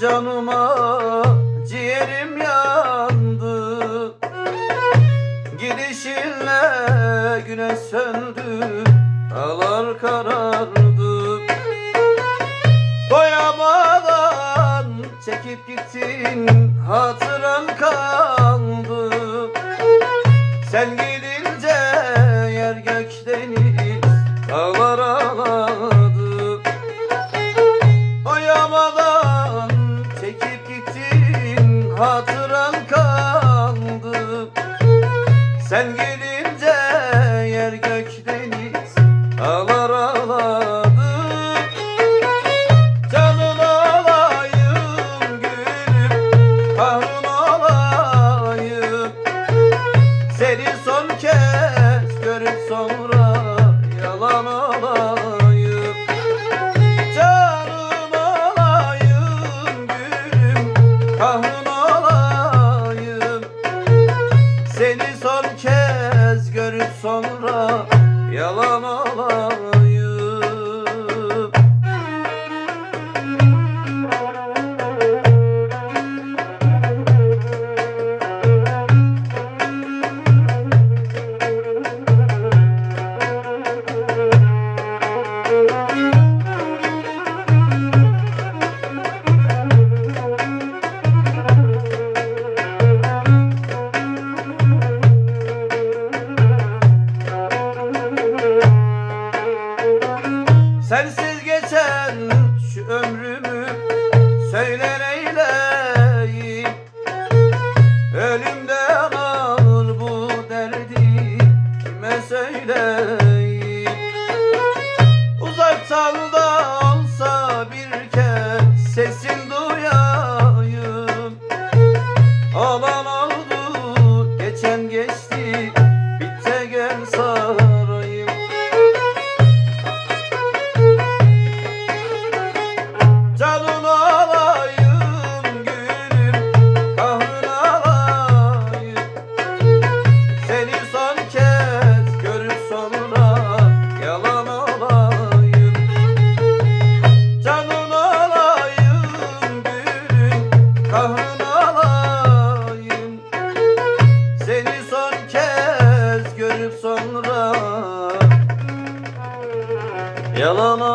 Canıma ciğerim yandı. Gidişinle güneş söndü dağlar karardı. Doyamadan çekip gittin hatıran kaldı. Sen gidince yer gök deniz dağlar ağladı hatıran kaldı. Sen gidince yer gök yalan olayım Sensiz geçen şu ömrümü söyler eyleyim Ölümden ağır bu derdi kime söyleyeyim Uzaktan yalan olayım